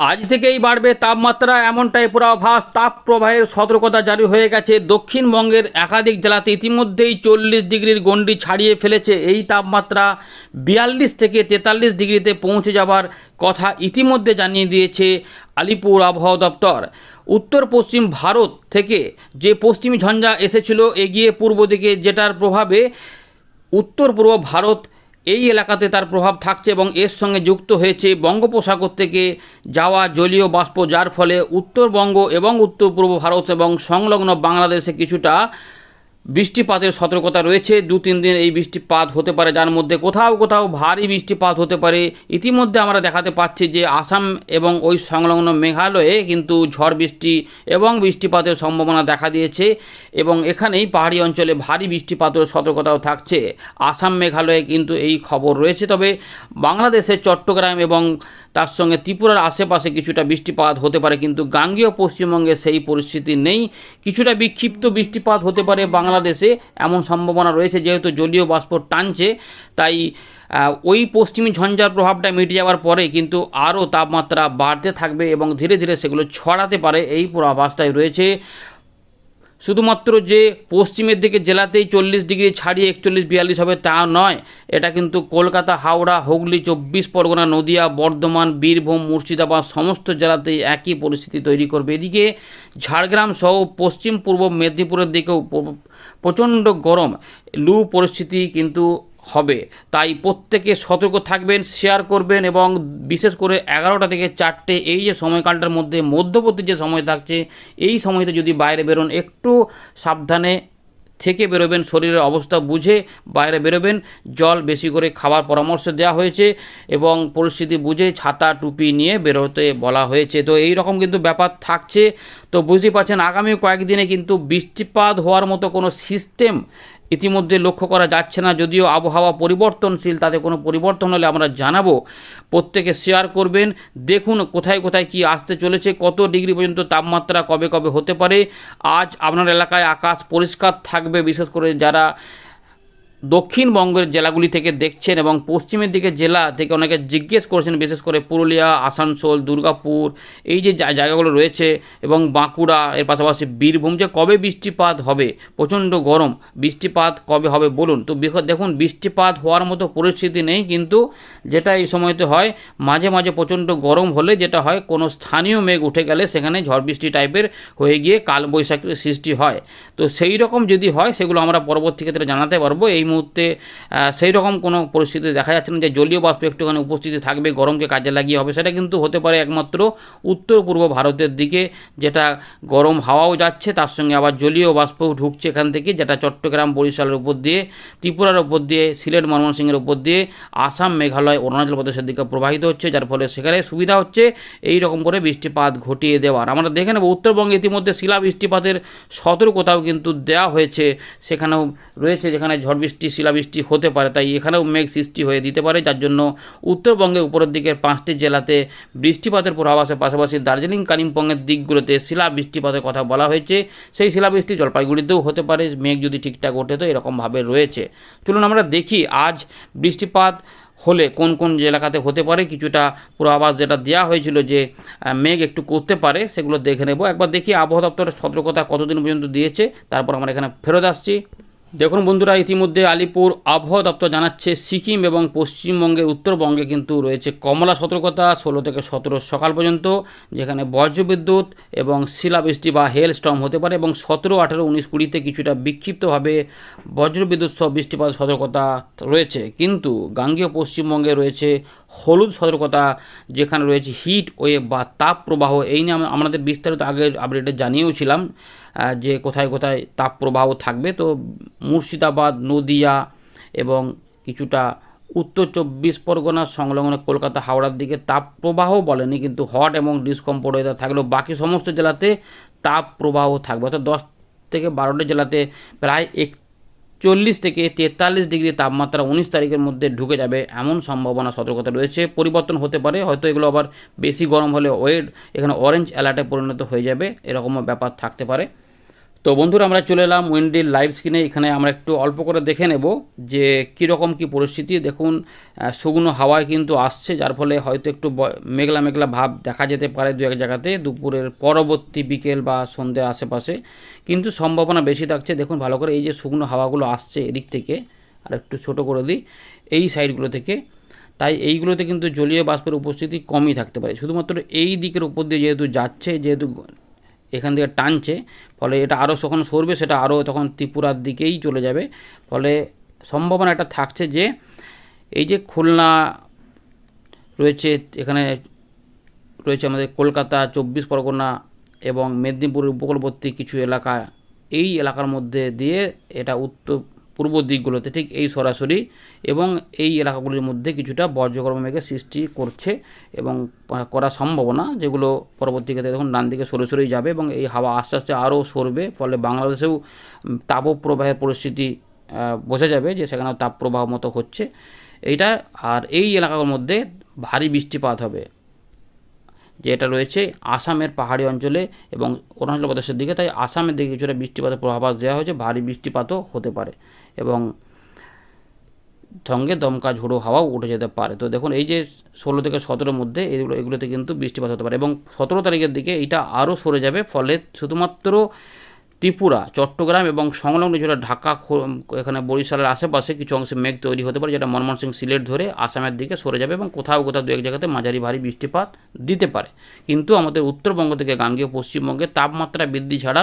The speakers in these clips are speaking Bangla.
আজ থেকেই বাড়বে তাপমাত্রা, এমনটাই পূর্বাভাস তাপ প্রবাহের সতর্কতা জারি হয়ে গেছে। দক্ষিণবঙ্গের একাধিক জেলাতে ইতিমধ্যেই চল্লিশ ডিগ্রির গণ্ডি ছাড়িয়ে ফেলেছে এই তাপমাত্রা। বিয়াল্লিশ থেকে তেতাল্লিশ ডিগ্রিতে পৌঁছে যাবার কথা ইতিমধ্যে জানিয়ে দিয়েছে আলিপুর আবহাওয়া দপ্তর। উত্তর পশ্চিম ভারত থেকে যে পশ্চিমী ঝঞ্ঝা এসেছিল, এগিয়ে পূর্ব দিকে যেটার প্রভাবে উত্তর পূর্ব ভারত এই এলাকাতে তার প্রভাব থাকছে এবং এর সঙ্গে যুক্ত হয়েছে বঙ্গোপসাগর থেকে যাওয়া জলীয় বাষ্প, যার ফলে উত্তরবঙ্গ এবং উত্তর পূর্ব ভারত এবং সংলগ্ন বাংলাদেশে কিছুটা বৃষ্টিপাতের সতর্কতা রয়েছে। দু তিন দিন এই বৃষ্টিপাত হতে পারে, যার মধ্যে কোথাও কোথাও ভারী বৃষ্টিপাত হতে পারে। ইতিমধ্যে আমরা দেখাতে পাচ্ছি যে আসাম এবং ওই সংলগ্ন মেঘালয়ে কিন্তু ঝড় বৃষ্টি এবং বৃষ্টিপাতের সম্ভাবনা দেখা দিয়েছে এবং এখানেই পাহাড়ি অঞ্চলে ভারী বৃষ্টিপাতের সতর্কতাও থাকছে। আসাম, মেঘালয়ে কিন্তু এই খবর রয়েছে। তবে বাংলাদেশের চট্টগ্রাম এবং তার সঙ্গে ত্রিপুরার আশেপাশে কিছুটা বৃষ্টিপাত হতে পারে, কিন্তু গাঙ্গীয় পশ্চিমবঙ্গে সেই পরিস্থিতি নেই। কিছুটা বিক্ষিপ্ত বৃষ্টিপাত হতে পারে বাংলাদেশে, এমন সম্ভাবনা রয়েছে যেহেতু জলীয় বাষ্প টানছে, তাই ওই পশ্চিমী ঝঞ্ঝার প্রভাবটা মিটে যাওয়ার পরে কিন্তু আরও তাপমাত্রা বাড়তে থাকবে এবং ধীরে ধীরে সেগুলো ছড়াতে পারে, এই পূর্বাভাসটাই রয়েছে। শুধুমাত্র যে পশ্চিমের দিকে জেলাতেই চল্লিশ ডিগ্রি ছাড়িয়ে একচল্লিশ, বিয়াল্লিশ হবে তা নয়। এটা কিন্তু কলকাতা, হাওড়া, হুগলি, চব্বিশ পরগনা, নদিয়া, বর্ধমান, বীরভূম, মুর্শিদাবাদ সমস্ত জেলাতেই একই পরিস্থিতি তৈরি করবে। এদিকে ঝাড়গ্রাম সহ পশ্চিম পূর্ব মেদিনীপুরের দিকেও প্রচণ্ড গরম। লু পরিস্থিতি কিন্তু হবে। তাই প্রত্যেকে সতর্ক থাকবেন শেয়ার করবেন এবং বিশেষ করে এগারোটা থেকে চারটে এই যে সময়কালটার মধ্যে, মধ্যবর্তী যে সময় থাকছে, এই সময়তে যদি বাইরে বেরোন, একটু সাবধানে থেকে বেরোবেন, শরীরের অবস্থা বুঝে বাইরে বেরোবেন। জল বেশি করে খাবার পরামর্শ দেওয়া হয়েছে এবং পরিস্থিতি বুঝে ছাতা, টুপি নিয়ে বেরোতে বলা হয়েছে। তো এই রকম কিন্তু ব্যাপার থাকছে। তো বুঝতেই পারছেন, আগামী কয়েকদিনে কিন্তু বৃষ্টিপাত হওয়ার মতো কোনো সিস্টেম ইতিমধ্যে লক্ষ্য করা যাচ্ছে না, যদিও আবহাওয়া পরিবর্তনশীল, তাতে কোনো পরিবর্তন হলে আমরা জানাব। প্রত্যেকে শেয়ার করবেন। দেখুন কোথায় কোথায় কি আসতে চলেছে, কত ডিগ্রি পর্যন্ত তাপমাত্রা কবে কবে হতে পারে। আজ আপনার এলাকায় আকাশ পরিষ্কার থাকবে, বিশেষ করে যারা দক্ষিণবঙ্গের জেলাগুলি থেকে দেখছেন এবং পশ্চিমের দিকে জেলা থেকে অনেকে জিজ্ঞেস করেছেন, বিশেষ করে পুরুলিয়া, আসানসোল, দুর্গাপুর, এই যে জায়গাগুলো রয়েছে এবং বাঁকুড়া, এর পাশাপাশি বীরভূম, যে কবে বৃষ্টিপাত হবে? প্রচণ্ড গরম। বৃষ্টিপাত কবে হবে বলুন? তো দেখুন, বৃষ্টিপাত হওয়ার মতো পরিস্থিতি নেই, কিন্তু যেটা এই সময়তে হয়, মাঝে মাঝে প্রচণ্ড গরম হলে যেটা হয়, কোনো স্থানীয় মেঘ উঠে গেলে সেখানে ঝড় বৃষ্টি টাইপের হয়ে গিয়ে কালবৈশাখীর সৃষ্টি হয়। তো সেই রকম যদি হয়, সেগুলো আমরা পরবর্তী ক্ষেত্রে জানাতে পারব। এই মুহূর্তে সেই রকম কোনো পরিস্থিতি দেখা যাচ্ছে না যে জলীয় বাষ্প একটুখানি উপস্থিতি থাকবে, গরমকে কাজে লাগিয়ে হবে। সেটা কিন্তু হতে পারে একমাত্র উত্তর পূর্ব ভারতের দিকে, যেটা গরম হাওয়াও যাচ্ছে, তার সঙ্গে আবার জলীয় বাষ্পও ঢুকছে এখান থেকে, যেটা চট্টগ্রাম বরিশালের উপর দিয়ে, ত্রিপুরার উপর দিয়ে, সিলেট ময়মনসিংহের উপর দিয়ে, আসাম, মেঘালয়, অরুণাচল প্রদেশের দিকে প্রবাহিত হচ্ছে, যার ফলে সেখানে সুবিধা হচ্ছে এই রকম করে বৃষ্টিপাত ঘটিয়ে দেওয়ার। আমরা দেখে নেব, উত্তরবঙ্গে ইতিমধ্যে শিলা বৃষ্টিপাতের সতর্কতাও কিন্তু দেওয়া হয়েছে, সেখানেও রয়েছে যেখানে ঝড় বৃষ্টি শিলাবৃষ্টি হতে পারে, তাই এখানেও মেঘ সৃষ্টি হয়ে দিতে পারে, যার জন্য উত্তরবঙ্গের উপরের দিকের পাঁচটি জেলাতে বৃষ্টিপাতের পূর্বাভাসের পাশাপাশি দার্জিলিং, কালিম্পংয়ের দিকগুলোতে শিলা বৃষ্টিপাতের কথা বলা হয়েছে। সেই শিলাবৃষ্টি জলপাইগুড়িতেও হতে পারে, মেঘ যদি ঠিকঠাক ওঠে তো এরকমভাবে রয়েছে। চলুন আমরা দেখি আজ বৃষ্টিপাত হলে কোন কোন এলাকাতে হতে পারে, কিছুটা পূর্বাভাস যেটা দেওয়া হয়েছিল যে মেঘ একটু করতে পারে, সেগুলো দেখে নেব। একবার দেখি আবহাওয়া দপ্তরের সতর্কতা কতদিন পর্যন্ত দিয়েছে, তারপর আমরা এখানে ফেরত আসছি। দেখুন বন্ধুরা, ইতিমধ্যে আলিপুর আবহাওয়া দপ্তর জানাচ্ছে সিকিম এবং পশ্চিমবঙ্গের উত্তরবঙ্গে কিন্তু রয়েছে কমলা সতর্কতা ষোলো থেকে সতেরো সকাল পর্যন্ত, যেখানে বজ্রবিদ্যুৎ এবং শিলাবৃষ্টি বা হেল স্টর্ম হতে পারে এবং সতেরো, আঠেরো, উনিশ, কুড়িতে কিছুটা বিক্ষিপ্তভাবে বজ্রবিদ্যুৎ সহ বৃষ্টিপাত সতর্কতা রয়েছে। কিন্তু গাঙ্গীয় পশ্চিমবঙ্গে রয়েছে হলুদ সতর্কতা যেখানে রয়েছে হিট ওয়েভ বা তাপ প্রবাহ এই নিয়ে আমাদের বিস্তারিত আগের আপডেটে জানিয়েওছিলাম যে কোথায় কোথায় তাপ প্রবাহ থাকবে। তো মুর্শিদাবাদ, নদিয়া এবং কিছুটা উত্তর চব্বিশ পরগনা সংলগ্ন কলকাতা, হাওড়ার দিকে তাপ প্রবাহ বলেনি, কিন্তু হট এবং ডিসকমফোর্ট ওয়েদার থাকলেও বাকি সমস্ত জেলাতে তাপ প্রবাহ থাকবে। অর্থাৎ দশ থেকে বারোটা জেলাতে প্রায় এক চল্লিশ থেকে তেতাল্লিশ ডিগ্রি তাপমাত্রা উনিশ তারিখের মধ্যে ঢুকে যাবে, এমন সম্ভাবনা, সতর্কতা রয়েছে। পরিবর্তন হতে পারে, হয়তো এগুলো আবার বেশি গরম হলে ওয়েট, এখানে অরেঞ্জ অ্যালার্টে পরিণত হয়ে যাবে, এরকমও ব্যাপার থাকতে পারে। তো বন্ধুরা, আমরা চলে এলাম উইন্ডির লাইভ স্ক্রিনে এখানে আমরা একটু অল্প করে দেখে নেব যে কীরকম কী পরিস্থিতি। দেখুন শুকনো হাওয়ায় কিন্তু আসছে, যার ফলে হয়তো একটু মেঘলা মেঘলা ভাব দেখা যেতে পারে দু এক জায়গাতে। দুপুরের পরবর্তী বিকেল বা সন্ধ্যের আশেপাশে কিন্তু সম্ভাবনা বেশি থাকছে। দেখুন, ভালো করে এই যে শুকনো হাওয়াগুলো আসছে এদিক থেকে, আর একটু ছোট করে দিই এই সাইডগুলো থেকে। তাই এইগুলোতে কিন্তু জলীয় বাষ্পের উপস্থিতি কমই থাকতে পারে। শুধুমাত্র এই দিকের উপর দিয়ে যেহেতু যাচ্ছে, যেহেতু এখান থেকে টানছে, ফলে এটা আরও যখন সরবে সেটা আরও তখন ত্রিপুরার দিকেই চলে যাবে। ফলে সম্ভাবনা এটা থাকছে যে এই যে খুলনা রয়েছে, এখানে রয়েছে আমাদের কলকাতা, চব্বিশ পরগনা এবং মেদিনীপুরের উপকূলবর্তী কিছু এলাকা, এই এলাকার মধ্যে দিয়ে এটা উত্তর পূর্ব দিকগুলোতে ঠিক এই সরাসরি এবং এই এলাকাগুলির মধ্যে কিছুটা বজ্রকর্ম মেঘের সৃষ্টি করছে এবং করার সম্ভাবনা যেগুলো পরবর্তীকালে তখন ডান দিকে সরে সরেই যাবে এবং এই হাওয়া আস্তে আস্তে আরও সরবে, ফলে বাংলাদেশেও তাপপ্রবাহের পরিস্থিতি বোঝা যাবে যে সেখানেও তাপপ্রবাহ মতো হচ্ছে। এইটা, আর এই এলাকার মধ্যে ভারী বৃষ্টিপাত হবে। যেটা রয়েছে আসামের পাহাড়ি অঞ্চলে এবং অরুণাচল প্রদেশের দিকে। তাই আসামের দিকে কিছুটা বৃষ্টিপাতের পূর্বাভাস দেওয়া হয়েছে। ভারী বৃষ্টিপাতও হতে পারে এবং সঙ্গে দমকা ঝোড়ো হাওয়াও উঠে যেতে পারে। তো দেখুন, এই যে ষোলো থেকে সতেরোর মধ্যে এগুলো, এগুলোতে কিন্তু বৃষ্টিপাত হতে পারে এবং সতেরো তারিখের দিকে এটা আরও সরে যাবে। ফলে শুধুমাত্র ত্রিপুরা, চট্টগ্রাম এবং সংলগ্ন যেটা ঢাকা এখানে বরিশালের আশেপাশে কিছু অংশে মেঘ তৈরি হতে পারে যেটা মনমোহন সিং সিলেট ধরে আসামের দিকে সরে যাবে এবং কোথাও কোথাও দু এক জায়গাতে মাঝারি ভারী বৃষ্টিপাত দিতে পারে। কিন্তু আমাদের উত্তরবঙ্গ থেকে গাঙ্গেয় পশ্চিমবঙ্গে তাপমাত্রা বৃদ্ধি ছাড়া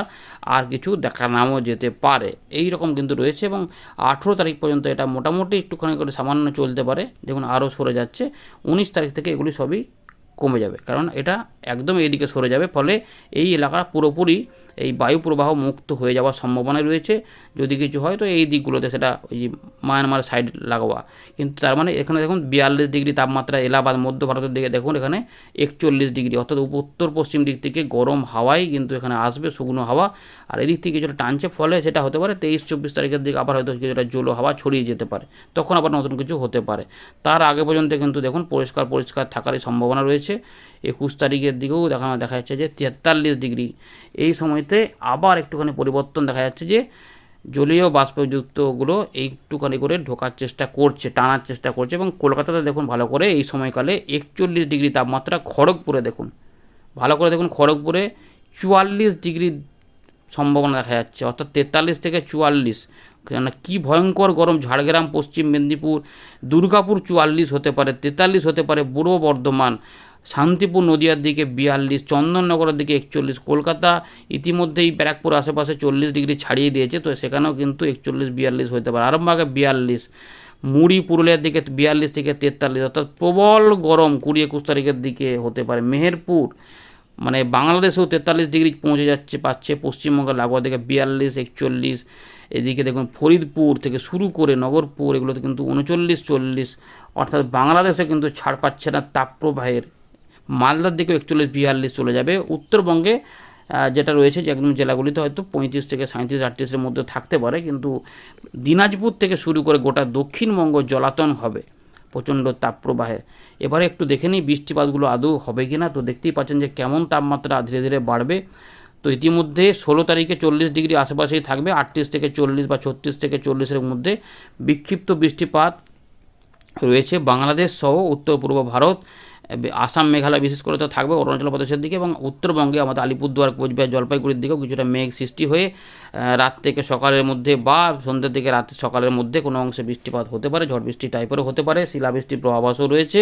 আর কিছু দেখা নাও যেতে পারে। এই রকম কিন্তু রয়েছে এবং আঠেরো তারিখ পর্যন্ত এটা মোটামুটি একটুখানি করে সামান্য চলতে পারে। দেখুন আরও সরে যাচ্ছে। উনিশ তারিখ থেকে এগুলি সবই কমে যাবে। কারণ এটা একদম এদিকে সরে যাবে, ফলে এই এলাকা পুরোপুরি এই বায়ু প্রবাহ মুক্ত হয়ে যাওয়ার সম্ভাবনা রয়েছে। যদি কিছু হয় তো এই দিকগুলোতে সেটা ওই মায়ানমার সাইড লাগোয়া কিন্তু তার মানে এখানে দেখুন বিয়াল্লিশ ডিগ্রি তাপমাত্রা, এলাহাবাদ, মধ্য ভারতের দিকে দেখুন এখানে একচল্লিশ ডিগ্রি, অর্থাৎ উত্তর পশ্চিম দিক থেকে গরম হাওয়াই কিন্তু এখানে আসবে, শুকনো হাওয়া। আর এদিক থেকে কিছুটা টানছে, ফলে সেটা হতে পারে তেইশ চব্বিশ তারিখের দিকে আবার হয়তো কিছুটা জলো হাওয়া ছড়িয়ে যেতে পারে। তখন আবার নতুন কিছু হতে পারে। তার আগে পর্যন্ত কিন্তু দেখুন পরিষ্কার পরিষ্কার থাকারই সম্ভাবনা রয়েছে। একুশ তারিখের দিকেও দেখা দেখা যাচ্ছে যে তেতাল্লিশ ডিগ্রি। এই সময়তে আবার একটুখানি পরিবর্তন দেখা যাচ্ছে যে জলীয় বাষ্পযুক্তগুলো একটুখানি করে ঢোকার চেষ্টা করছে, টানার চেষ্টা করছে এবং কলকাতাতে দেখুন ভালো করে এই সময়কালে একচল্লিশ ডিগ্রি তাপমাত্রা খড়গপুরে দেখুন। ভালো করে দেখুন খড়গপুরে চুয়াল্লিশ ডিগ্রি সম্ভাবনা দেখা যাচ্ছে, অর্থাৎ তেতাল্লিশ থেকে চুয়াল্লিশ। কেননা কী ভয়ঙ্কর গরম, ঝাড়গ্রাম, পশ্চিম মেদিনীপুর, দুর্গাপুর চুয়াল্লিশ হতে পারে, তেতাল্লিশ হতে পারে পূর্ব বর্ধমান। শান্তিপুর নদিয়ার দিকে বিয়াল্লিশ, চন্দননগরের দিকে একচল্লিশ, কলকাতা ইতিমধ্যেই ব্যারাকপুর আশেপাশে চল্লিশ ডিগ্রি ছাড়িয়ে দিয়েছে, তো সেখানেও কিন্তু একচল্লিশ, বিয়াল্লিশ হতে পারে। আরামবাগে বিয়াল্লিশ, মুড়ি পুরুলিয়ার দিকে বিয়াল্লিশ থেকে তেতাল্লিশ, অর্থাৎ প্রবল গরম কুড়ি একুশ তারিখের দিকে হতে পারে। মেহেরপুর মানে বাংলাদেশেও তেতাল্লিশ ডিগ্রি পৌঁছে যাচ্ছে, পাচ্ছে পশ্চিমবঙ্গের লাগোয়া দিকে বিয়াল্লিশ, একচল্লিশ। এদিকে দেখুন ফরিদপুর থেকে শুরু করে নগরপুর, এগুলোতে কিন্তু উনচল্লিশ, চল্লিশ, অর্থাৎ বাংলাদেশে কিন্তু ছাড় পাচ্ছে না তাপপ্রবাহের মালদার দিকেও একচল্লিশ বিয়াল্লিশ চলে যাবে। উত্তরবঙ্গে যেটা রয়েছে যে একদম জেলাগুলিতে হয়তো পঁয়ত্রিশ থেকে সাঁত্রিশ আটত্রিশের মধ্যে থাকতে পারে, কিন্তু দিনাজপুর থেকে শুরু করে গোটা দক্ষিণবঙ্গ জলাতন হবে, প্রচণ্ড তাপপ্রবাহের এবারে একটু দেখে নিই, বৃষ্টিপাতগুলো আদৌ হবে কি না তো দেখতেই পাচ্ছেন যে কেমন তাপমাত্রা ধীরে ধীরে বাড়বে। তো ইতিমধ্যে ষোলো তারিখে চল্লিশ ডিগ্রি আশেপাশেই থাকবে, আটত্রিশ থেকে চল্লিশ বা ছত্রিশ থেকে চল্লিশের মধ্যে বিক্ষিপ্ত বৃষ্টিপাত রয়েছে। বাংলাদেশ সহ উত্তর পূর্ব ভারত আসাম মেঘালয় বিশেষ করে তো থাকবে অরুণাচল প্রদেশের দিকে এবং উত্তরবঙ্গে আমাদের আলিপুরদুয়ার, কোচবিহার, জলপাইগুড়ির দিকেও কিছুটা মেঘ সৃষ্টি হয়ে রাত থেকে সকালের মধ্যে বা সন্ধ্যের দিকে রাত সকালের মধ্যে কোনো অংশে বৃষ্টিপাত হতে পারে, ঝড় বৃষ্টি টাইপেরও হতে পারে, শিলাবৃষ্টির প্রভাবাসও রয়েছে।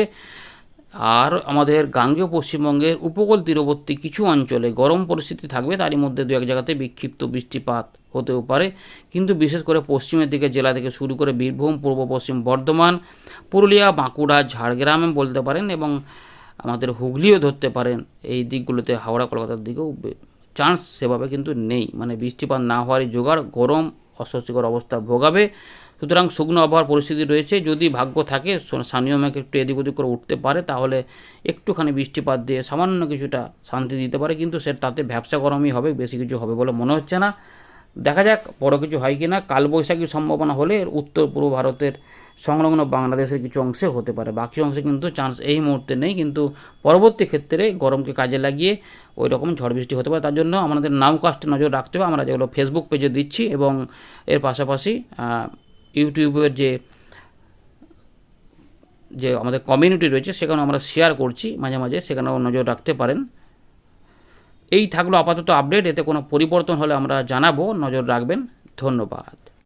আর আমাদের গাঙ্গেয় পশ্চিমবঙ্গের উপকূল তীরবর্তী কিছু অঞ্চলে গরম পরিস্থিতি থাকবে, তারই মধ্যে দু এক জায়গাতে বিক্ষিপ্ত বৃষ্টিপাত হতেও পারে। কিন্তু বিশেষ করে পশ্চিমের দিকে জেলা থেকে শুরু করে বীরভূম, পূর্ব পশ্চিম বর্ধমান, পুরুলিয়া, বাঁকুড়া, ঝাড়গ্রামে বলতে পারেন এবং আমাদের হুগলিও ধরতে পারেন, এই দিকগুলোতে হাওড়া, কলকাতার দিকেও চান্স সেভাবে কিন্তু নেই। মানে বৃষ্টিপাত না হওয়ারই জোগাড়, গরম, অস্বস্তিকর অবস্থা ভোগাবে। সুতরাং শুকনো আবহাওয়ার পরিস্থিতি রয়েছে। যদি ভাগ্য থাকে স্থানীয় মেঘ একটু এদিক ওদিক করে উঠতে পারে, তাহলে একটুখানি বৃষ্টিপাত দিয়ে সামান্য কিছুটা শান্তি দিতে পারে। কিন্তু সে তাতে ব্যবসা গরমই হবে, বেশি কিছু হবে বলে মনে হচ্ছে না। দেখা যাক, বড় কিছু হয় কি না কালবৈশাখীর সম্ভাবনা হলে উত্তর পূর্ব ভারতের সংলগ্ন বাংলাদেশের কিছু অংশে হতে পারে। বাকি অংশে কিন্তু চান্স এই মুহূর্তে নেই। কিন্তু পরবর্তী ক্ষেত্রে গরমকে কাজে লাগিয়ে ওই রকম ঝড় বৃষ্টি হতে পারে। তার জন্য আমাদের নামকাস্টে নজর রাখতে হবে। আমরা যেগুলো ফেসবুক পেজে দিচ্ছি এবং এর পাশাপাশি ইউটিউবের যে যে আমাদের কমিউনিটি রয়েছে সেখানে আমরা শেয়ার করছি মাঝে মাঝে, সেখানেও নজর রাখতে পারেন। এই থাকল আপাতত আপডেট এতে কোনো পরিবর্তন হলে আমরা জানাব, নজর রাখবেন। ধন্যবাদ।